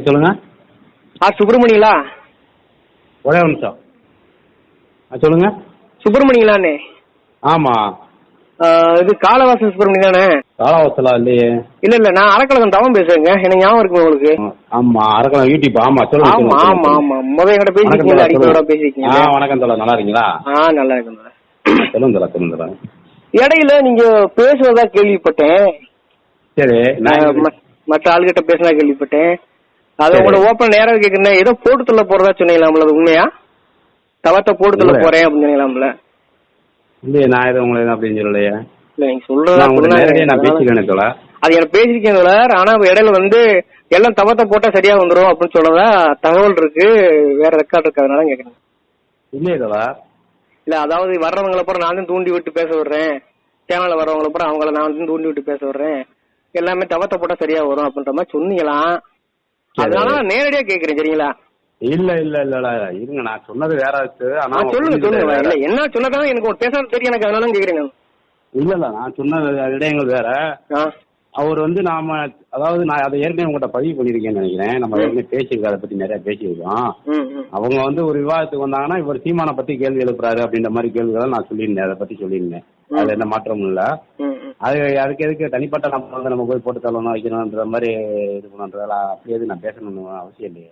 சொல்லுங்க. ஆ சுப்பிரமணிங்களா ஒரே நிமிஷம். ஆ சொல்லுங்க. சுப்பிரமணிங்களாண்ணே ஆமாம் ஆ, இது காலவாசன் சுப்பிரமணி தானே காலாவத்தலா இல்லையே? இல்ல இல்ல நான் அரக்கலகம் தவம் பேசுறேங்க. எனக்கு ஞாபகம் இருக்கு உங்களுக்கு. ஆமாம் அரக்கலாம் யூடியூப் சொல்லுங்க ஆமா சொல்லுங்க, ஆமா சொல்லுங்க. ஆமா முத என்கிட்ட தோழா, அடிக்கோட சொல்லுங்க. பேசிருக்கீங்க. ஆ வணக்கம் தோழா நல்லா இருக்கீங்களா? ஆ நல்லா இருக்கு நல்லா. ஆ, சொல்லுங்க தோழா சொல்லுங்க தோழா இடையில நீங்க பேசுறதா கேள்விப்பட்டேன். சரி மற்ற ஆளுகிட்ட பேசினா கேள்விப்பட்டேன். அதை. உங்களோட ஓப்பன் நேரம் கேக்குறேன் ஏதோ போட்டு தள்ள போறதா சொன்னீங்களாம்ல அது உண்மையா? தவத்தை போட்டு தள்ள. போறேன் அப்படின்னு சொன்னீங்களாம்ல? இல்லையே நான் எதுவும் உங்களை அப்படின்னு சொல்லலையே. இல்ல நீங்க சொல்றதா நான். பேசிக்கிறேன் தோழா. அது எனக்கு ஆனா இடையில வந்து எல்லாம் தவத்தை போட்டா சரியா வந்துரும் அப்படின்னு சொல்லதா தகவல் இருக்கு. வேற ரெக்கார்ட் இருக்கு அதனால கேக்குறேன். இல்லையே தோழா. இல்ல அதாவது வர்றவங்கள அப்புறம் நான் தான் தூண்டி விட்டு பேச விடுறேன். சேனல்ல வர்றவங்கள அப்புறம் அவங்கள நான் வந்து தூண்டி விட்டு பேச விடுறேன். எல்லாமே தவத்தை போட்டா சரியா வரும் அப்படின்ற மாதிரி சொன்னீங்களாம். அதனால நேரடியா கேக்குறேன் சரிங்களா? இல்ல இல்ல இல்ல இருங்க நான் சொன்னது வேற ஆனா சொல்லுங்க சொல்லுங்க. இல்ல என்ன சொன்னதான் எனக்கு ஒரு பேசாத தெரியும் எனக்கு அதனால கேக்குறேன் நான். இல்ல இல்ல நான் சொன்ன விடயங்கள் வேற. அவர் வந்து நாம அதாவது நான் அதை ஏற்கனவே உங்கள்கிட்ட பதிவு பண்ணியிருக்கேன்னு நினைக்கிறேன். நம்ம. ஏற்கனவே பேசியிருக்கோம் அதை பத்தி நிறைய பேசியிருக்கோம். அவங்க வந்து ஒரு விவாதத்துக்கு வந்தாங்கன்னா இவர் சீமானை பத்தி கேள்வி எழுப்புறாரு அப்படின்ற மாதிரி கேள்விகளை நான் சொல்லியிருந்தேன். அதை பத்தி சொல்லியிருந்தேன். அதுல எந்த மாற்றமும் இல்ல. அது அதுக்கு எதுக்கு தனிப்பட்ட நம்ம வந்து நம்ம போய் போட்டு தள்ளணும் வைக்கணுன்ற மாதிரி இது பண்ணுறதெல்லாம் அப்படி எதுவும் நான் பேசணும்னு அவசியம் இல்லையே.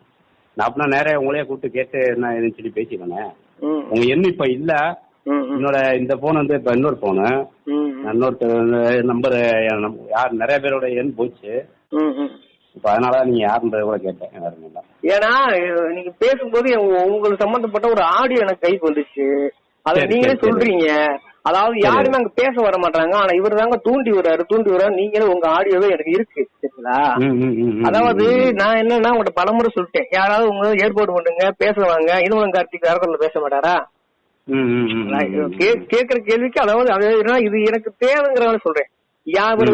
நான் அப்படின்னா நேரே உங்களையே கூப்பிட்டு கேட்டு என்ன ஏதுன்னு சொல்லி ம். உங்க எண்ணு இப்ப இல்ல. என்னோட இந்த போன் வந்து இப்ப இன்னொரு போனு இன்னொருத்தர் நம்பர் யார் நிறைய பேரோட எண் போச்சு. இப்ப அதனால நீங்க யாருன்றத கூட கேட்டேன் ஏன்னா நீங்க பேசும்போது உங்க- உங்களுக்கு சம்பந்தப்பட்ட ஒரு ஆடியோ எனக்கு கைக்கு வந்துச்சு. அத நீங்களே. சொல்றீங்க. அதாவது. யாருமே அங்க பேச வர மாட்டாங்க. ஆனா இவர் தாங்க தூண்டி விடுறாரு தூண்டி விடுறாரு. நீங்களே உங்க ஆடியோவே எனக்கு இருக்கு சரிங்களா? அதாவது. நான் என்னன்னா உங்கள்ட்ட பலமுறை சொல்லிட்டேன். யாராவது உங்க ஏற்பாடு பண்ணுங்க பேசுவாங்க இன்னும் கார்த்திக் அரக்கல்ல பேச மாட்டாரா? கேக்குற கேள்விக்கு அதாவது அது என்ன, இது எனக்கு தேவைங்கிறவன சொல்றேன் யாரு.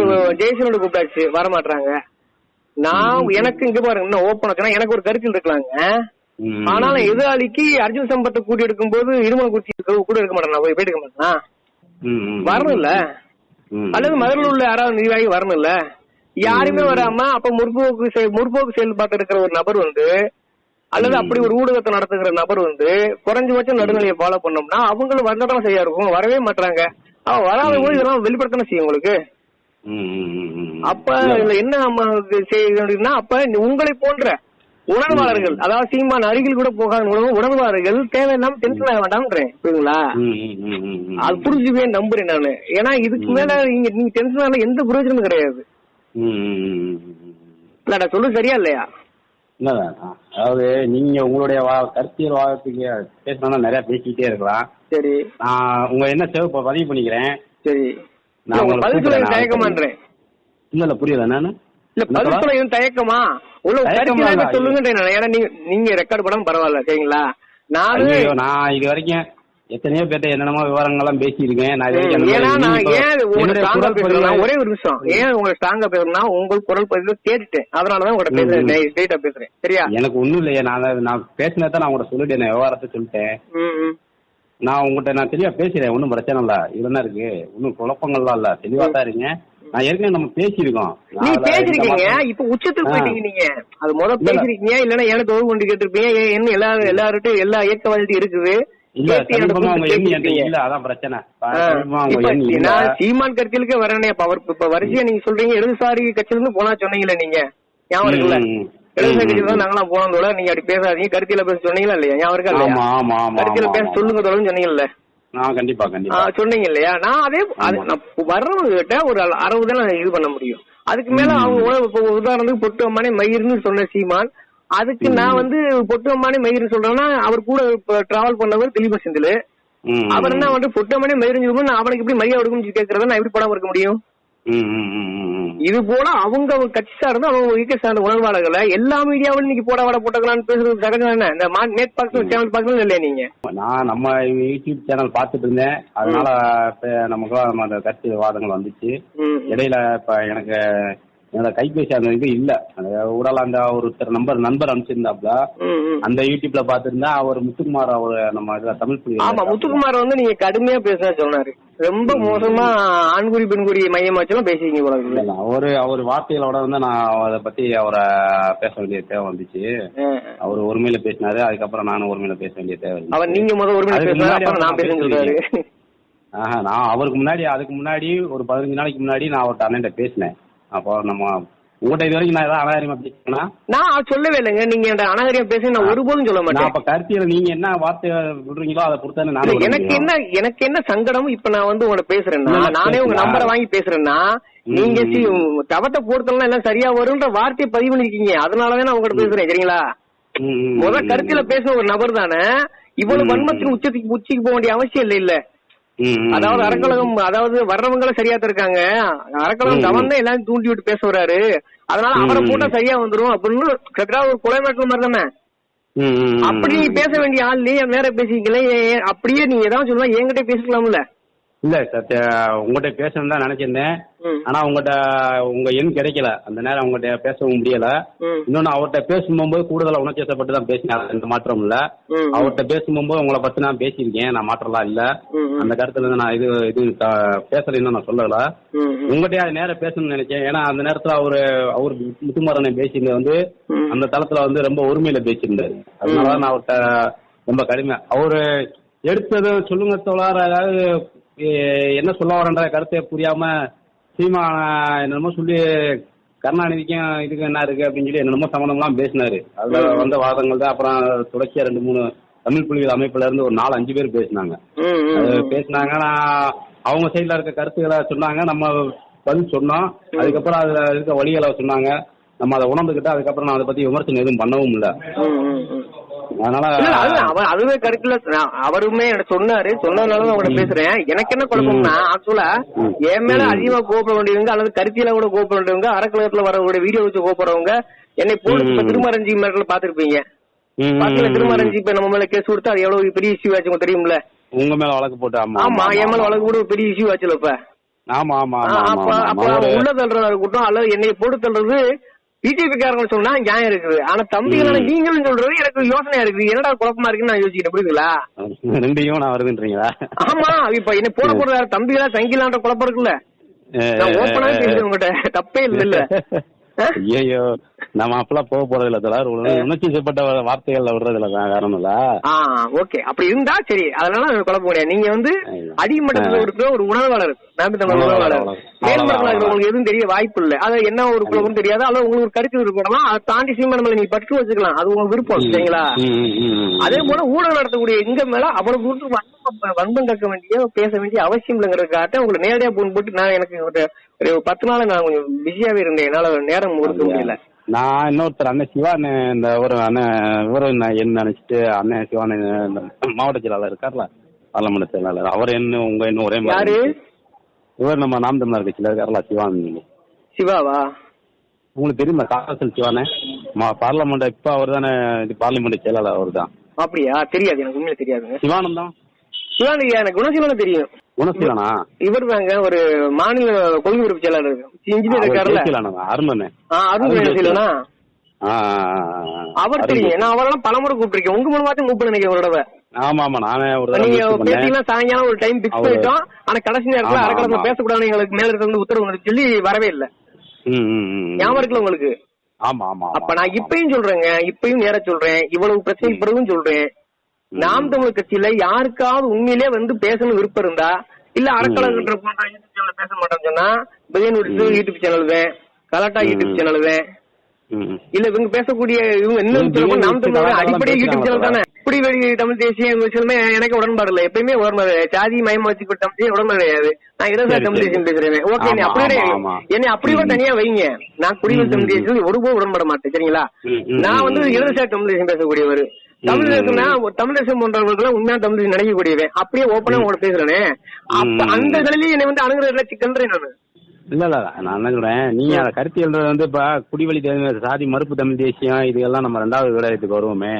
ஜெய்சனோட கூப்பிட்டாச்சு வர மாட்டாங்க நான். எனக்கு இங்க பாருங்க இன்னும் ஓப்பன் எனக்கு ஒரு கருத்தில் இருக்கலாங்க ஆனாலும். எதிராளிக்கு அர்ஜுன் சம்பத்தை கூட்டி எடுக்கும் போது இருமல் இருக்க- கூட இருக்க மாட்டேன் போய் போயிட்டு மாட்டேனா வரணும் இல்ல. அல்லது மதுரையில் உள்ள யாராவது நிர்வாகி வரணும் இல்ல யாருமே. வராம அப்ப முற்போக்கு முற்போக்கு செயல்பாட்டு இருக்கிற ஒரு நபர் வந்து அல்லது. அப்படி ஒரு ஊடகத்தை நடத்துகிற நபர் வந்து குறைஞ்சபட்சம் நடுநிலையை ஃபாலோ பண்ணோம்னா அவங்களும் வந்ததான் சரியா இருக்கும் வரவே மாட்டாங்க அவ வராத போது இதெல்லாம் வெளிப்படுத்தணும் செய்யும் உங்களுக்கு. அப்ப இதுல என்ன நம்ம செய்யணும் அப்படின்னா அப்ப உங்களை போன்ற உணர்வாளர்கள் அதாவது சீமான் அருகில் கூட போகாத உணவு உணர்வாளர்கள் தேவையில்லாம டென்ஷன் ஆக வேண்டாம்ன்றேன் புரியுங்களா. அது புரிஞ்சுவே நம்புறேன் நானு ஏன்னா இதுக்கு. மேல நீங்க நீங்க டென்ஷன் ஆன எந்த பிரயோஜனமும் கிடையாது ம், ம், ம், ம், ம். இல்ல நான் சொல்றது சரியா இல்லையா இல்ல வேணாம். அதாவது நீங்க உங்களுடைய கருத்தியல் வாதத்துக்கு பேசணும்னா நிறைய பேசிக்கிட்டே இருக்கலாம். சரி. நான் உங்க என்ன சேவை பதிவு பண்ணிக்கிறேன்? சரி. நான் இல்ல, உங்க உங்களை பதில் சொல்ல கூப்பிடுறேன், தயக்கமான்றேன் இல்ல இல்ல புரியல நானு இல்ல பதில் தயக்கமா? உள்ள நான். ஏன்னா நீங்க நீங்க ரெக்கார்ட் பண்ணாம பரவாயில்ல சரிங்களா? நானு நான் இது வரைக்கும் எத்தனையோ பேர்ட்ட என்னென்னமோ விவரங்கள்லாம் பேசியிருக்கேன். நான் ஒரே ஒரு நிமிஷம். ஏன் உங்களுக்கு ஸ்ட்ராங்கா பேசுறேன்னா உங்கள் குரல் பதிவு கேட்டுட்டேன். அதனாலதான் ம். பேசுறேன் ஸ்ட்ரெயிட்டா பேசுறேன். சரியா? எனக்கு ஒண்ணும் இல்லையே. நான் நான் பேசினதான் நான் உங்கள்ட்ட சொல்லிட்டேன் விவகாரத்தை சொல்லிட்டேன். நான் உங்கள்கிட்ட நான் தெளிவா பேசுறேன் ஒன்றும் பிரச்சனை இல்ல. இதுல இருக்கு? ஒன்றும் குழப்பங்கள்லாம் இல்ல. தெளிவா தான் இருங்க நான் ஏற்கனவே நம்ம பேசியிருக்கோம். இந்த பேசிருக்கீங்க இப்ப உச்சத்துக்கு. போயிட்டீங்க நீங்க. அது முத இல்ல, இல்ல. பேசிருக்கீங்க இல்லன்னா எனக்கு தொடர்பு கொண்டு கேட்டிருப்பீங்க என்ன எல்லா எல்லார்ட்டும் எல்லா இயக்கவாதிட்டும் இருக்குது. சீமான் கருத்திலுக்கே வரேனே இப்ப அவர் இப்ப வரிசையா நீங்க சொல்றீங்க இடதுசாரி கட்சியில இருந்து போனா சொன்னீங்களே நீங்க. ஞாபகம் இருக்குல்ல. இடதுசாரி கட்சியில தான். நாங்களாம் போனோம் தோட நீங்க அப்படி பேசாதீங்க கருத்தில பேச சொன்னீங்களா இல்லையா? ஞாபகம் இருக்கா ஆமா, பேச. சொல்லுங்க தோழன்னு சொன்னீங்கல்ல? கண்டிப்பா கண்டிப்பா. சொன்னீங்க இல்லையா? நான் அதே வர்றவங்க கிட்ட ஒரு அறுபது நான் இது பண்ண முடியும். அதுக்கு மேல. அவங்க உதாரணத்துக்கு பொட்டு அம்மானே மயிர்னு சொன்ன சீமான் அதுக்கு. நான் வந்து பொட்டு அம்மானே மயிர்னு சொல்றேன்னா அவர் கூட டிராவல் பண்ணவர் திலீப செந்தில். அவர் என்ன வந்து பொட்டு அம்மானே மயிர்னு சொல்லும்போது நான் அவனுக்கு எப்படி மரியாதை கொடுக்கும் கேட்கறத நான் எப்படி படம் இருக்க முடியும். இது போல அவங்க அவங்க கட்சி சார்ந்து அவங்க இயக்க சார்ந்த உணர்வாளர்களை எல்லா மீடியாவிலும் இன்னைக்கு போட வாட போட்டுக்கலாம்னு பேசுறது சகஜம் என்ன இந்த நேட் பாக்ஸ் சேனல் பாக்ஸ் இல்லையா நீங்க? நான் நம்ம யூடியூப் சேனல் பார்த்துட்டு இருந்தேன். அதனால நமக்கு அந்த கருத்து விவாதங்கள் வந்துச்சு. இடையில இப்ப எனக்கு என்னோட கைபேசி அந்த இது இல்ல. உடல் அந்த ஒருத்தர் நம்பர் நண்பர் அனுப்பிச்சிருந்தாப்ல. அந்த யூடியூப்ல பாத்துருந்தா அவர் முத்துக்குமார் அவர் நம்ம இதுல தமிழ் ஆமா முத்துக்குமார் வந்து நீங்க கடுமையா பேசுனா சொன்னாரு. ரொம்ப மோசமா ஆண்குறி பெண்குறி மையமா வச்செல்லாம் பேசிக்கிங்க போல அவரு அவர் வார்த்தைகளோட வந்து நான் அதை பத்தி அவரை பேச வேண்டிய தேவை வந்துச்சு. அவர் ஒருமையில பேசினாரு அதுக்கப்புறம் நானும் ஒருமையில பேச வேண்டிய தேவை. அவர் நீங்க முதல் ஒரு மணி அதுக்கு பேசுனாரு நான் பேசுன்னு சொல்றாரு. ஆஹா நான் அவருக்கு முன்னாடி அதுக்கு முன்னாடி ஒரு பதினஞ்சு நாளைக்கு முன்னாடி நான் அவர்கிட்ட அண்ணன் பேசினேன். அப்போ நம்ம உங்கள்கிட்ட இது வரைக்கும் நான் ஏதாவது அனாரிமா பேசினா நான் சொல்லவே இல்லைங்க. நீங்க என்கிட்ட அனாகரியா பேச நான் ஒருபோதும் சொல்ல மாட்டேன். அப்ப கருத்தியில நீங்க என்ன வார்த்தை விடுறீங்களோ அதை பொறுத்தானே நான் எனக்கு என்ன எனக்கு என்ன சங்கடம் இப்ப நான் வந்து உங்களை பேசுறேன்னா நானே உங்க. நம்பரை வாங்கி பேசுறேன்னா நீங்க தவத்தை போடுறதுலாம் எல்லாம் சரியா வரும்ன்ற வார்த்தையை பதிவு பண்ணிருக்கீங்க. அதனாலதான் நான் உங்ககிட்ட பேசுறேன் சரிங்களா? முத கருத்தில பேசுற ஒரு நபர் தானே இவ்வளவு வன்மத்தின் உச்சத்துக்கு உச்சிக்கு போக வேண்டிய அவசியம் இல்ல இல்ல. அதாவது அரக்கலகம் அதாவது வர்றவங்களும் சரியா இருக்காங்க. அரக்கலகம் ம், கவர்ன் தான் எல்லாரும் தூண்டி விட்டு பேச வர்றாரு அதனால அவரை போட்டா சரியா வந்துரும். அப்படின்னு கரெக்டா ஒரு கொலை மிரட்டல் மாதிரி தானே. அப்படி நீ பேச வேண்டிய ஆள் நீ வேற பேசிக்கல. அப்படியே நீங்க ஏதாவது சொல்லலாம் என்கிட்ட பேசிக்கலாம்ல. இல்ல சத்யா உங்ககிட்ட பேசணும் தான் நினைச்சிருந்தேன். ஆனா உங்ககிட்ட உங்க எண் கிடைக்கல. அந்த நேரம் உங்ககிட்ட பேசவும் முடியல. இன்னொன்னு அவர்கிட்ட பேசும்போது கூடுதலா உணர்ச்சியப்பட்டு தான் பேசினேன். எந்த மாற்றம் இல்ல. அவர்கிட்ட பேசும்போது உங்களை பத்தி நான் பேசியிருக்கேன். நான் மாற்றலாம் இல்ல. அந்த கருத்துல இருந்து நான் இது இது பேசலைன்னு நான் சொல்லல. உங்ககிட்டயே அது நேரம் பேசணும்னு நினைச்சேன். ஏன்னா அந்த நேரத்துல அவரு அவர் முத்துமாரனை பேசியிருந்தது வந்து. அந்த தளத்துல வந்து ரொம்ப உரிமையில பேசியிருந்தாரு. அதனால நான் அவர்கிட்ட ரொம்ப கடுமை அவரு எடுத்தது சொல்லுங்க தோழர். அதாவது என்ன சொல்ல வரன்ற கருத்தை புரியாம சீமா என்னமோ சொல்லி கருணாநிதிக்கும் இதுக்கு என்ன இருக்கு அப்படின்னு சொல்லி என்னென்னமோ சம்மந்தம்லாம் பேசினாரு. அதுல வந்த வாதங்கள் தான் அப்புறம் தொடர்ச்சியா ரெண்டு மூணு தமிழ் புலிகள் அமைப்புல இருந்து ஒரு நாலு அஞ்சு பேர் பேசினாங்க. பேசினாங்க நான் அவங்க சைடுல இருக்க கருத்துக்களை சொன்னாங்க நம்ம பதில் சொன்னோம். அதுக்கப்புறம் அதுல இருக்க வழிகளை சொன்னாங்க. நம்ம அதை உணர்ந்துக்கிட்டு அதுக்கப்புறம் நான் அதை பத்தி விமர்சனம் எதுவும் பண்ணவும் இல்ல. அதனால அதுவே கருத்துல அவருமே எனக்கு சொன்னாரு. சொன்னதுனால தான் உங்கள்ட்ட பேசுறேன். எனக்கு என்ன குழப்பம்னா ஆக்சுவலா. என் மேல. அதிகமா கோபப்பட வேண்டியவங்க அல்லது கருத்தியில கூட கோபப்பட வேண்டியவங்க அறக்கலகத்துல வரக்கூடிய வீடியோ வச்சு கோபப்படுறவங்க என்னை போட்டு ம். திருமரஞ்சி மேல பாத்திருப்பீங்க ம், திருமரஞ்சி இப்ப நம்ம மேல கேஸ் கொடுத்தா அது எவ்வளவு பெரிய இஷ்யூ ஆச்சு தெரியும்ல? உங்க மேல வழக்கு போட்டு ஆமா ஆமா என் மேல வழக்கு கூட ஒரு பெரிய இஷ்யூ ஆச்சுல இப்ப. ஆமா ஆமா அப்ப அப்ப உள்ள தள்ளுறதா இருக்கட்டும் அல்லது என்னை போட்டு தள்ளுறது பிஜேபி காரங்க சொன்னா நியாயம் இருக்குது. ஆனா தம்பிகளான. நீங்களும் சொல்றது எனக்கு யோசனையா இருக்குது. என்னடா குழப்பமா இருக்குன்னு நான் யோசிக்கிறேன் புரியுதுங்களா ரெண்டையும் நான் வருதுன்றீங்களா? ஆமா இப்ப என்ன போட போறது யாரு தம்பிகளா தங்கிலான்ற குழப்பம் இருக்குல்ல? நான் ஓப்பனா பேசுறேன் உங்ககிட்ட. தப்பே இல்ல இல்ல ஐயோ நம்ம அப்பெல்லாம் போக போறது இல்ல தோழர் உணர்ச்சி செய்யப்பட்ட வார்த்தைகள்ல விடுறது இல்ல காரணம் இல்ல. ஓகே. அப்படி இருந்தா சரி. அதனால எனக்கு குழப்பம் கிடையாது. நீங்க வந்து. அடிமட்டத்துல. இருக்கிற ஒரு உணர்வாளர் நாட்டு தமிழ் உணர்வாளர், அவ்வளவுதான், இருக்கிறவங்களுக்கு எதுவும் தெரிய வாய்ப்பு இல்ல. அது என்ன ஒரு குழப்பம் தெரியாது. அல்லது உங்களுக்கு ஒரு கருத்து இருக்கணும் அதை தாண்டி சீமானமலை நீ பற்று வச்சுக்கலாம். அது உங்க விருப்பம் சரிங்களா. அதே போல ஊடகம் நடத்தக்கூடிய எங்க மேல அவ்வளவு தூரத்துக்கு வன்பம் கக்க வேண்டிய பேச வேண்டிய அவசியம் இல்லைங்கிறதுக்காக உங்களை நேரடியா போன் போட்டு நான் எனக்கு ஒரு ஒரு பத்து நாள் நான் கொஞ்சம் பிஸியாவே இருந்தேன். என்னால நேரம் ஒதுக்க முடியல. நான் இன்னொருத்தர் அண்ணன் சிவா அண்ணன் இந்த ஒரு அண்ணன் இவரும் என்ன நினைச்சிட்டு அண்ணன் சிவா அண்ணன் இந்த மாவட்ட செயலாளர் இருக்கார்ல பார்லமெண்ட் செயலாளர். அவர் என்ன உங்க என்ன ஒரே மாதிரி. இவர் நம்ம நாம் தமிழர் கட்சியில இருக்கார்ல சிவான் சிவாவா? உங்களுக்கு தெரியுமா காசல் சிவானே பார்லமெண்ட் இப்ப அவர் தானே பார்லிமெண்ட் செயலாளர் அவர் தான் அப்படியா? தெரியாது எனக்கு உண்மையில தெரியாதுங்க சிவானந்தம்? சிவானந்தி எனக்கு குணசீலனை தெரியும். குணசீலனா இவர் தாங்க ஒரு மாநில கொள்கை உறுப்பு செயலாளர். இன்ஜினியர் இருக்காருல்ல? அருண் அருண் குணசீலனா. அவர் தெரியும் நான் அவரெல்லாம் பலமுறை கூப்பிட்டிருக்கேன். உங்க மூலமாச்சும் கூப்பிட நினைக்கிறேன் ஒரு தடவை. ஆமா ஆமா நானே ஒரு நீங்க. பேசிக்கலாம் சாயங்காலம் ஒரு டைம் பிக்ஸ் பண்ணிட்டோம். ஆனா கடைசி நேரத்துல ஆமா. பேசக்கூடாது எங்களுக்கு மேல இருந்து உத்தரவு சொல்லி வரவே இல்ல. ஞாபகம் இருக்குல்ல உங்களுக்கு? ஆமா ஆமா அப்ப நான் இப்பயும் சொல்றேங்க. இப்பயும் நேர சொல்றேன். இவ்வளவு பிரச்சனை பிறகும் சொல்றேன். நாம் தமிழ் கட்சியில யாருக்காவது உண்மையிலே வந்து பேசணும் விருப்பம் இருந்தா இல்ல அறக்கலகன்ற போன்ற யூடியூப் சேனல் பேச மாட்டேன்னு சொன்னா பிரியன் யூடியூப் சேனல் தான் கலாட்டா யூடியூப் சேனல் ம். இல்ல இவங்க பேசக்கூடிய இவங்க என்ன ம், சொல்லுவோம் நாம் தமிழ் அடிப்படை யூடியூப் சேனல் தானே. இப்படி வெளி தமிழ் தேசியம் விஷயமே எனக்கு உடன்பாடு இல்ல. எப்பயுமே உடன்பாடு ஜாதி மயமா வச்சு தமிழ் உடன்பாடு கிடையாது. நான் இடதுசாரி சரி, தமிழ். தேசியம் பேசுறேன் ஓகே நீ அப்படியே. என்னை அப்படியே. தனியா வைங்க. நான் குடிகள் ம், தமிழ். தேசியம் ஒருபோது உடன்பட மாட்டேன் சரிங்களா? நான் வந்து. இடதுசாரி தமிழ் தேசியம் பேசக்கூடியவர். தமிழ் ம், தேசம்னா ஒரு தமிழ் தேசம் போன்றவர்கள் உண்மையான தமிழ் நினைக்கக்கூடியவன் அப்படியே ஓப்பனா உங்களோட பேசுறேனே. அப்ப. அந்த நிலையில என்னை வந்து அணுகுறதுல சிக்கன்றேன் நானு. இல்ல இல்ல நான் என்ன சொல்றேன் நீங்க அந்த கருத்தியல்ன்றது வந்து இப்ப குடிவழி சாதி மறுப்பு தமிழ் தேசியம் இதெல்லாம் நம்ம ரெண்டாவது விடயத்துக்கு வருவோமே.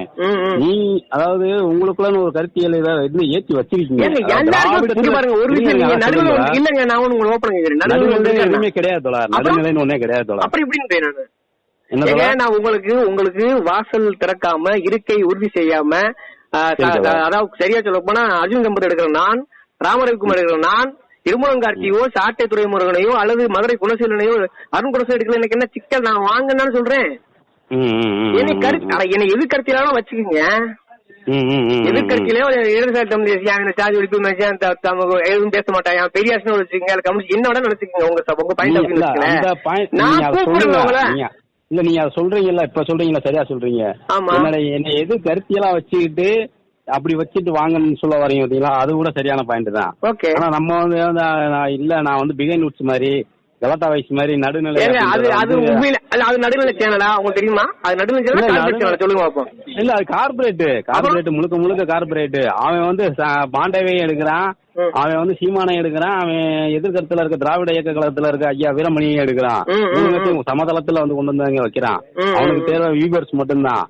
நீ அதாவது உங்களுக்குள்ள ஒரு கருத்தியல் இதை இது ஏத்தி வச்சிருக்கீங்க. இல்லங்க நான் உங்களுக்கு ஓப்பன் கேக்குறேன் நடுநிலை எதுவுமே கிடையாது அப்புறம்? நடுநிலைன்னு ஒன்னே கிடையாது தோழர். அப்புறம் இப்படின்னு நானு உங்களுக்கு உங்களுக்கு வாசல் திறக்காம இருக்கை உறுதி செய்யாம. அதாவது சரியா சொல்ல போனா அர்ஜுன் கம்பத் எடுக்கிற நான் ராமரவிக்குமார் எடுக்கிற நான் திருமலங்கார்த்தியோ சாட்டை துறைமுருகனையோ அல்லது மதுரை குணசீலனையோ அருண் குணசீலன் எடுக்கல எனக்கு என்ன சிக்கல்? நான் வாங்கன்னு சொல்றேன். என்னை கருத்து என்னை எது கருத்திலாலும் வச்சுக்கோங்க. எதிர்கட்சியிலே இடதுசாரி தமிழ் தேசியம் சாதி ஒழிப்பு தமக்கு எதுவும் பேச மாட்டான். பெரிய அரசு வச்சுக்கோங்க கம்யூனிஸ்ட் என்ன வேணா நினைச்சுக்கோங்க உங்க உங்க பாயிண்ட் நான் இல்ல நீங்க அதை சொல்றீங்கல்ல இப்ப சொல்றீங்களா சரியா சொல்றீங்க. என்னோட என்னை எது கருத்தியலா வச்சுக்கிட்டு அப்படி வச்சுட்டு வாங்கன்னு சொல்ல வரீங்க பாத்தீங்களா அது கூட சரியான பாயிண்ட் தான். ஆனா நம்ம வந்து இல்ல நான் வந்து பிகைன் உட்ஸ் மாதிரி கலட்டா வயசு மாதிரி நடுநிலை அது அது உண்மையில அது நடுநிலை சேனலா? உங்களுக்கு தெரியுமா? அது நடுநிலை சேனலா? சொல்லுங்க பாப்போம். இல்ல அது கார்பரேட் கார்பரேட் முழுக்க முழுக்க கார்பரேட் அவன் வந்து பாண்டவையும் எடுக்கிறான். அவன் வந்து சீமானை எடுக்கிறான். அவன் எதிர்கருத்துல இருக்க திராவிட இயக்க கழகத்துல இருக்க ஐயா வீரமணியும் எடுக்கிறான். சமதளத்துல வந்து கொண்டு வந்து வைக்கிறான். அவனுக்கு. தேவை வியூவர்ஸ் மட்டும்தான்.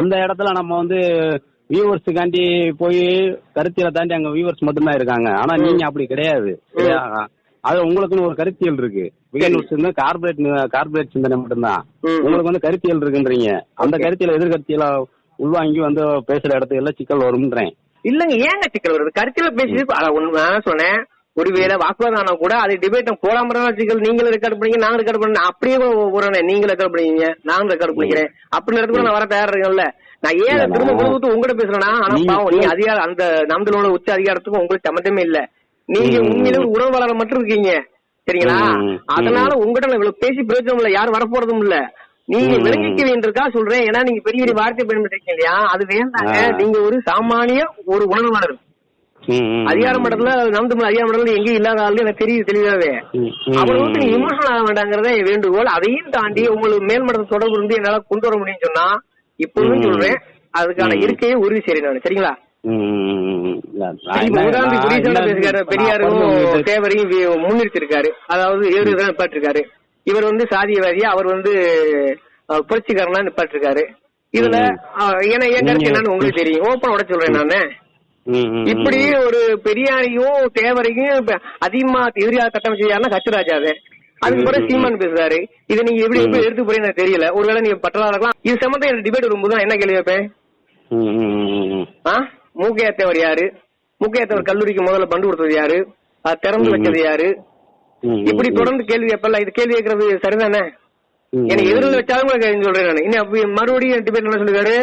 அந்த இடத்துல நம்ம வந்து வியூவர்ஸுக்காண்டி போய் கருத்தியலை தாண்டி அங்க வியூவர்ஸ் மட்டும்தான் இருக்காங்க. ஆனா நீங்க அப்படி கிடையாது? அது உங்களுக்குன்னு ஒரு கருத்தியல் இருக்கு. விகன் கார்பரேட் கார்பரேட் சிந்தனை மட்டும்தான். உங்களுக்கு வந்து கருத்தியல் இருக்குன்றீங்க. அந்த கருத்தியல எதிர்கருத்தியல உள்வாங்கி வந்து பேசுற இடத்துக்கு எல்லாம் சிக்கல் வரும்ன்றேன். இல்லங்க ஏங்க சிக்கல் வருது? கருத்துல பேசி நான் சொன்னேன். ஒருவேளை வாக்குவாதம் ஆனா கூட அது டிபேட் சிக்கல். நீங்களும் ரெக்கார்ட் பண்ணீங்க நாங்க ரெக்கார்ட் பண்ண அப்படியே ஒரு நீங்க ரெக்கார்ட் பண்ணீங்க நானும் ரெக்கார்ட் பண்ணிக்கிறேன். அப்படி கூட நான் வர தயாரா இருக்கேன்ல. நான் ஏன் திரும்ப கொடுத்து உங்ககிட்ட பேசுறேன்னா ஆனா பாவம் நீங்க அதிகார அந்த நம்பளோட உச்ச அதிகாரத்துக்கும் உங்களுக்கு சம்மந்தமே இல்ல. நீங்க. உண்மையிலே உறவாளர் மட்டும் இருக்கீங்க சரிங்களா. அதனால உங்ககிட்ட இவ்வளவு பேசி பிரயோஜனம் இல்ல யாரும் வரப்போறதும் இல்ல நீங்க. விளங்கிக்க வேண்டியிருக்கா சொல்றேன் ஏன்னா நீங்க பெரிய பெரிய வார்த்தை பயன்படுத்திருக்கீங்க இல்லையா அது வேண்டாங்க. நீங்க ஒரு சாமானிய ஒரு உணர்வாளர். அதிகார மட்டத்துல நம் தமிழ் அதிகார மட்டத்துல எங்கேயும் இல்லாத ஆளு எனக்கு தெரியுது தெளிவாவே அவரை வந்து நீங்க. விமர்சனம் ஆக வேண்டாங்கிறத வேண்டுகோள் அதையும் தாண்டி உங்களுக்கு மேல்மட்டத்தை தொடர்பு இருந்து என்னால கொண்டு வர முடியும்னு சொன்னா இப்போதும் ம். சொல்றேன் அதுக்கான. இருக்கையை உறுதி செய்றேன் நான் சரிங்களா பெரியாரும் தேவரையும் முன்னிறுத்திருக்காரு. அதாவது ஏழு நிப்பாட்டிருக்காரு. இவர் வந்து சாதியவாதியா அவர் வந்து அஹ், புரட்சிக்காரனா நிப்பாட்டிருக்காரு. இதுல ஏன்னா என் கருத்து என்னன்னு உங்களுக்கு தெரியும். ஓப்பன் உட சொல்றேன் நானு. இப்படி ஒரு பெரியாரையும் தேவரையும் அதிகமா எதிரியாக கட்டணம் செய்யாருன்னா கச்சராஜாவே அதுக்கு பிறகு சீமான் பேசுறாரு. இதை நீங்க எப்படி எப்படி. எடுத்து எனக்கு தெரியல. ஒருவேளை நீங்க பட்டலா இருக்கலாம். இது சம்பந்தம் டிபேட் வரும்போது நான் என்ன கேள்வி வைப்பேன் ம், ம், ம், ம். ஆ மூக்கையா தேவர் யாரு மூக்கையா தேவர் கல்லூரிக்கு முதல்ல பண்டு கொடுத்தது யாரு? அது திறந்து வச்சது யாரு? இப்படி தொடர்ந்து கேள்வி கேட்பல இது கேள்வி கேட்கறது சரிதானே? எனக்கு எதிரில் வச்சாலும் கூட சொல்றேன் நான். இன்னும் மறுபடியும் டிபேட் என்ன சொல்லுவாரு?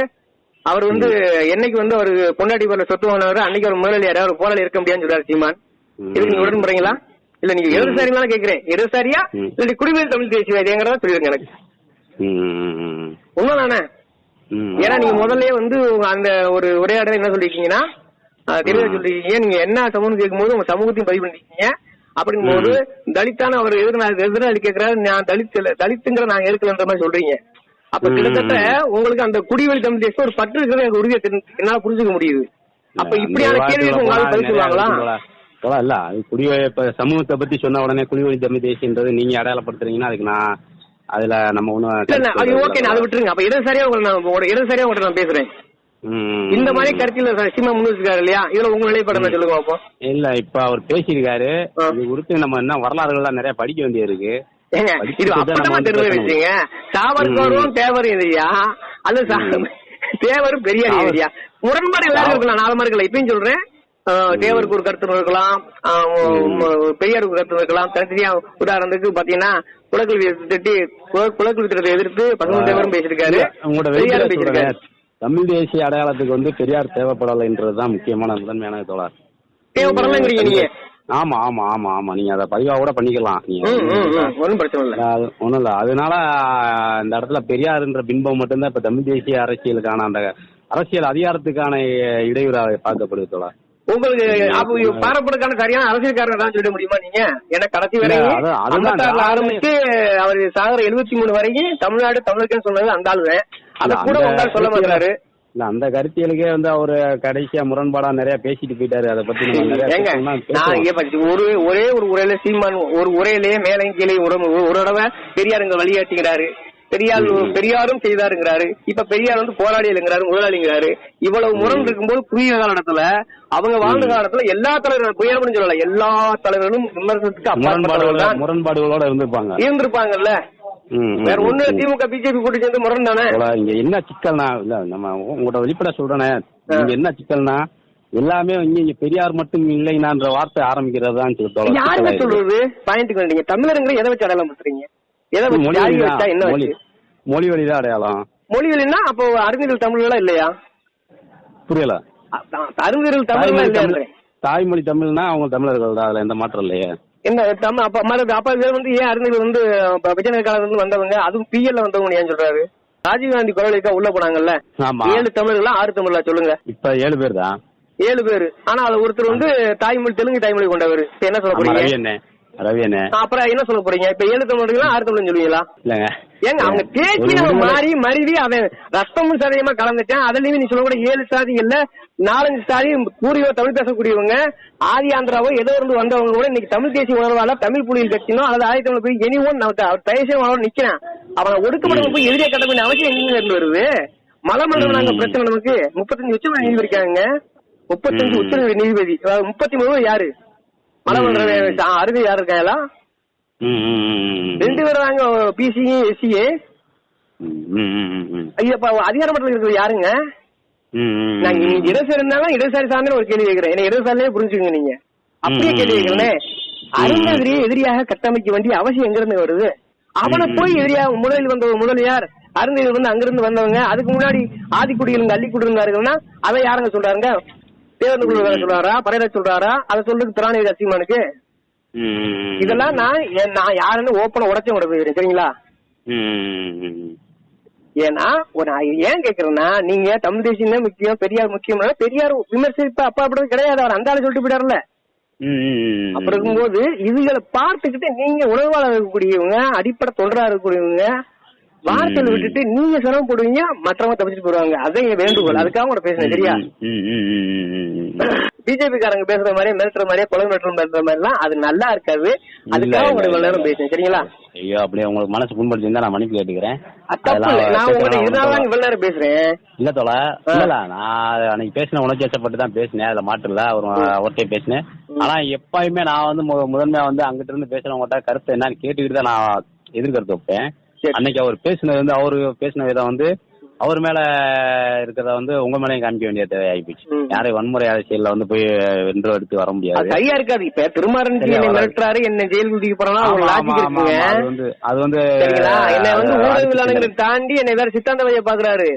அவர் வந்து என்னைக்கு வந்து அவர் பொண்டாட்டி பேர்ல சொத்து வாங்கினாரு அன்னைக்கு அவர் முதலாளியாரு அவர் போராளி இருக்க முடியாதுன்னு சொல்றாரு சீமான். இதுக்கு நீங்க உடன் போறீங்களா இல்ல நீங்க இடதுசாரிங்களா கேக்குறேன் இடதுசாரியா. இல்ல குடிமையில் தமிழ் தேசியவாதிங்கிறத சொல்லிருங்க எனக்கு. உண்மைதானே. ஏன்னா நீங்க முதல்லயே வந்து உங்க அந்த ஒரு உரையாடல என்ன சொல்லிருக்கீங்கன்னா தெளிவா. சொல்லிருக்கீங்க. நீங்க என்ன சமூகம் கேட்கும்போது உங்க சமூகத்தையும் பதிவு பண்ணிருக்கீங்க. அப்படிங்கும் போது தலித்தான அவர் எதிர்நாள் எதிராளி கேட்கிறாரு? நான் தலித் இல்ல, தலித்துங்கிற நாங்க இருக்கலன்ற மாதிரி சொல்றீங்க. அப்ப. கிட்டத்தட்ட உங்களுக்கு அந்த குடிவெளி தமிழ் ஒரு பற்று இருக்கிறது எனக்கு உறுதியா என்னால புரிஞ்சுக்க முடியுது. அப்ப இப்படியான கேள்விக்கு உங்களால பதில் சொல்லுவாங்களா? இல்ல அது குடிவழி இப்ப சமூகத்தை பத்தி சொன்ன உடனே குடிவழி தமிழ் தேசியன்றது நீங்க அடையாளப்படுத்துறீங்கன்னா அதுக்கு நான் அதுல நம்ம ஒண்ணும் இல்ல, அது ஓகே அதை விட்டுருங்க. அப்ப இடதுசாரியா உங்களை நான் இடதுசாரியா உங்கள்ட்ட நான் பேசுறேன். இந்த மாதிரி. கருத்துல சீமா முன் வச்சிருக்காரு இல்லையா? இதுல உங்க நிலைப்பாடு நான் சொல்லுங்க பாப்போம் இல்ல இப்ப அவர் பேசியிருக்காரு. இது குறித்து நம்ம என்ன வரலாறுகள்லாம் நிறைய படிக்க வேண்டியது இருக்கு இது வந்து தெரிஞ்ச. வச்சுங்க சாவர்கரும் தேவரும் இல்லையா அல்ல தேவரும் பெரியார் சாவர். இல்லையா முரண்பாடு எல்லாரும் இருக்கலாம் நாலு மாதிரி இருக்கலாம் இப்பயும் சொல்றேன். தேவருக்கு ஒரு கருத்து இருக்கலாம். பெரியாருக்கு கருத்து இருக்கலாம். தனித்தனியா உதாரணத்துக்கு பாத்தீங்கன்னா குலக்கல்வி திட்டி குல- குலக்கல்வி திட்டத்தை எதிர்த்து பசுமன் தேவரும் பேசியிருக்காரு. உங்களோட பேசியிருக்காரு. தமிழ் தேசிய அடையாளத்துக்கு வந்து பெரியார் தேவைப்படலைன்றதுதான் முக்கியமான முதன்மையான தோழர். தேவைப்படலங்கிறீங்க நீங்க ஆமா ஆமா ஆமா ஆமா. நீங்க அதை பதிவா கூட பண்ணிக்கலாம். நீங்க ஒண்ணும் இல்ல. அதனால இந்த இடத்துல பெரியாருன்ற பின்பம் மட்டும்தான் இப்ப தமிழ் தேசிய அரசியலுக்கான அந்த அரசியல் அதிகாரத்துக்கான இடையூறாக பார்க்கப்படுது தோழர். உங்களுக்கு அப்ப பாரப்படுக்கான சரியான அரசியல்காரர் தான் சொல்ல முடியுமா நீங்க? ஏன்னா கடைசி வரைக்கும் ஐம்பத்தாறுல ஆரம்பிச்சு அவர் சாகர எழுபத்தி மூணு வரைக்கும் தமிழ்நாடு தமிழகன்னு சொன்னது அந்த ஆளு அதை கூட உங்களால சொல்ல மாட்டாரு. இல்ல அந்த கருத்தியலுக்கே வந்து அவரு கடைசியா முரண்பாடா நிறைய பேசிட்டு போயிட்டாரு. அதை பத்தி ஒரு ஒரே ஒரு உரையில சீமான் ஒரு உரையிலேயே மேலையும் கீழே ஒரு ஒரு தடவை பெரியார் இங்க வழிகாட்டுகிறாரு பெரியார் பெரியாரும் செய்தாருங்கிறாரு. இப்ப பெரியார் வந்து போராளிங்கிறாரு முதலாளிங்கிறாரு. இவ்வளவு முரண் இருக்கும்போது குறுகிய காலத்துல அவங்க வாழ்ந்த காலத்துல எல்லா தலைவர்களும் புயல்னு சொல்லல எல்லா தலைவர்களும் விமர்சனத்துக்கு முரண்பாடுகளோட இருந்திருப்பாங்க. இருந்திருப்பாங்கல்ல? வேற ஒண்ணு. திமுக பிஜேபி கூட்டி சேர்ந்து முரண் தானே இங்க என்ன சிக்கல்னா இல்ல நம்ம உங்கள்ட்ட வெளிப்பட சொல்றேனே. இங்க என்ன சிக்கல்னா எல்லாமே இங்க இங்க பெரியார் மட்டும் இல்லைனான்ற வார்த்தை ஆரம்பிக்கிறது தான் யாருமே. சொல்றது? பாயிண்ட்டுக்கு வந்தீங்க. தமிழருங்கிற எதை வச்சு அடையாளம் பண்றீங்க எதை. வச்சா என்ன மொழி மொழி வழிதான் அடையாளம். மொழிகள்னா அப்போ அறிஞர்கள் தமிழ்களா இல்லையா? புரியல. அறிஞர்கள் தமிழ் இல்லையா? தாய்மொழி தமிழ்னா அவங்க தமிழர்கள் தான் அதுல எந்த மாற்றம் இல்லையே. என்ன தமிழ் அப்ப மறு அப்ப இவர் வந்து ஏன் அறிஞர்கள் வந்து விஜயநகர காலத்துல இருந்து வந்தவங்க அதுவும் பிஎல்ல வந்தவங்க ஏன் சொல்றாரு? ராஜீவ்காந்தி கொலைக்கா உள்ள போனாங்கல்ல. ஆமா. ஏழு தமிழர்களா ஆறு தமிழா சொல்லுங்க. இப்ப ஏழு பேர் தான். ஏழு பேரு. ஆனா அது ஒருத்தர் வந்து தாய்மொழி தெலுங்கு தாய்மொழி கொண்டவர். என்ன சொல்ல போறீங்க? அப்புறம் என்ன சொல்ல போறீங்க? இப்ப ஏழு தமிழர்களா ஆறு தமிழ் சொல்லுவீங்களா? இல்லங்க. ஏங்க அவங்க பேச்சு மாறி மருவி அவன் ரத்தமும் சதயமா கலந்துட்டான். அதுலயும் நீ சொல்ல கூட ஏழு சாதி இல்ல நாலஞ்சு சாதி பூர்வீக தமிழ் பேசக்கூடியவங்க. ஆதி ஆந்திராவோ ஏதோ இருந்து வந்தவங்க கூட இன்னைக்கு தமிழ் தேசிய உணர்வால தமிழ் புலிகள் கட்சினோ அல்லது ஆதி தமிழ் போய் எனி ஒன் அவர் தயசம் அவன் நிக்கிறான். அவனை போய் எதிரியா கட்ட வேண்டிய அவசியம் எங்க இருந்து வருது? மலை மண்டலம் நாங்க பிரச்சனை நமக்கு. முப்பத்தஞ்சு உச்ச நீதிபதி இருக்காங்க. முப்பத்தஞ்சு உச்ச நீதிபதி முப்பத்தி மூணு யாரு? மலை மண்டலம் அறுதி யாரு இருக்காங்களா ம், ம், ம், ம். ரெண்டு பேரும் தாங்க பிசியும் எஸ்சியே ம், ம், ம், ம், ம். ஐயா இப்ப அதிகார மட்டத்தில் இருக்கிறது யாருங்க. இன்னைக்கு இடதுசாரி இருந்தாலும் இடதுசாரி சார்ந்த ஒரு கேள்வி கேட்கிறேன் என்ன இடதுசாரிலே புரிஞ்சுக்கங்க நீங்க அப்படியே கேள்வி கேட்கிறேன் அருந்ததிரியை எதிரியாக கட்டமைக்க வேண்டிய அவசியம் எங்க இருந்து வருது அவனை போய் ம். எதிரியாக முதலில் வந்த முதலியார் அருந்ததி வந்து அங்கிருந்து வந்தவங்க அதுக்கு முன்னாடி ஆதிக்குடியில் அள்ளிக்குடி இருந்தாருங்கன்னா அதை யாருங்க சொல்றாருங்க தேர்ந்து கொள்வதாக சொல்றாரா பரையர சொல்றாரா அதை சொல்றது திராணி ம். இதெல்லாம் நான் நான் யாருன்னு ஓப்பனா உடச்சே போயிருக்கேன் சரிங்களா. ஏன்னா ஒரு ஏன் கேக்குறேன்னா நீங்க தமிழ் தேசியம் தான் முக்கியம் பெரியார் முக்கியம் பெரியார் விமர்சிப்ப அப்பா அப்படி கிடையாது அவர் அந்த ஆளு சொல்லிட்டு ம். அப்படி இருக்கும்போது இதுகளை பார்த்துக்கிட்டு நீங்க உணர்வாளர் இருக்கக்கூடியவங்க அடிப்படை தொண்டரா இருக்கக்கூடியவங்க வார்த்தையில. விட்டுட்டு நீங்க சிரமம் போடுவீங்க மற்றவங்க தப்பிச்சுட்டு போடுவாங்க அதான் என் வேண்டுகோள். அதுக்காக கூட பேசுறேன் சரியா. பிஜேபி காரங்க பேசுற மாதிரி மிரட்டுற மாதிரியே கொலை மிரட்டுற மிரட்டுற மாதிரி எல்லாம் அது நல்லா இருக்காது. அதுக்காக உங்களை இவ்வளவு நேரம். பேசுறேன் சரிங்களா? ஐயோ அப்படியே உங்களுக்கு மனசு புண்படுத்திருந்தா நான் மன்னிப்பு கேட்டுக்கிறேன். நான் அதெல்லாம் இதனால தான் இவ்வளவு நேரம் பேசுறேன். இல்ல தோல. இல்ல நான் அன்னைக்கு பேசின உணர்ச்சி வசப்பட்டு தான் பேசினேன். அதுல மாட்டுல ஒரு ஒருத்தையும் பேசினேன். ஆனா எப்பயுமே நான் வந்து முதன்மையா வந்து அங்கிட்ட இருந்து பேசுறவங்ககிட்ட கருத்து என்னன்னு கேட்டுக்கிட்டு தான் நான் எதிர்கருத்து வைப்பேன். அன்னைக்கு அவர் பேசினது வந்து அவரு பேசின விதம் வந்து அவர் மேல இருக்கிறத வந்து உங்க மேலயும் காமிக்க வேண்டிய தேவை ஆயிப்போச்சு. யாரையும் வன்முறை அரசியல்ல வந்து போய் வென்று எடுத்து வர முடியாது. சரியா இருக்காது. இப்ப திருமாறன். மிரட்டுறாரு என்ன ஜெயில் குதிக்க போறானா அது வந்து அது வந்து தாண்டி என்னை வேற சித்தாந்த வைய பாக்குறாரு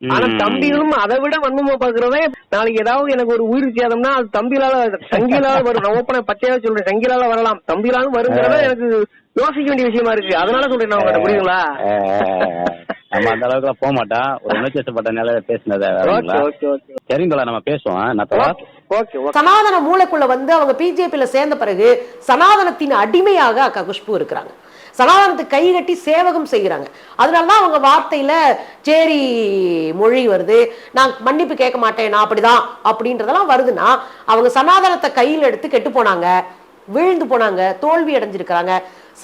ஆனா தம்பிகளும் அதை விட வன்மமா பாக்குறவன் நாளைக்கு ஏதாவது எனக்கு ஒரு உயிர் சேதம்னா அது தம்பிலால சங்கிலால வரும். நான் ஓப்பனா பச்சையா சொல்றேன். சங்கிலால வரலாம். தம்பிலாலும் வருங்கிறத எனக்கு யோசிக்க வேண்டிய விஷயமா இருக்கு. அதனால சொல்றேன் நான் புரியுங்களா நம்ம அந்த அளவுக்கு போக மாட்டோம். ஒரு உணர்ச்சி வசப்பட்ட நிலையில பேசினதை சரிங்களா நம்ம பேசுவோம். நான் சனாதன மூளைக்குள்ள வந்து அவங்க பிஜேபியில சேர்ந்த பிறகு சனாதனத்தின் அடிமையாக அக்கா குஷ்பு இருக்கிறாங்க. சனாதனத்துக்கு கை கட்டி சேவகம் செய்கிறாங்க. அதனால தான் அவங்க வார்த்தையில சேரி மொழி வருது. நான் மன்னிப்பு கேட்க மாட்டேன். நான் அப்படிதான். அப்படின்றதெல்லாம் வருதுன்னா அவங்க சனாதனத்தை கையில் எடுத்து கெட்டு போனாங்க. விழுந்து போனாங்க. தோல்வி அடைஞ்சிருக்கிறாங்க.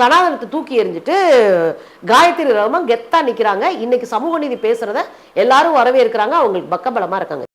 சனாதனத்தை தூக்கி எறிஞ்சிட்டு காயத்ரி ரகமா கெத்தா நிக்கிறாங்க. இன்னைக்கு சமூக நீதி பேசுறத எல்லாரும் வரவேற்கிறாங்க. அவங்களுக்கு பக்கபலமா இருக்காங்க.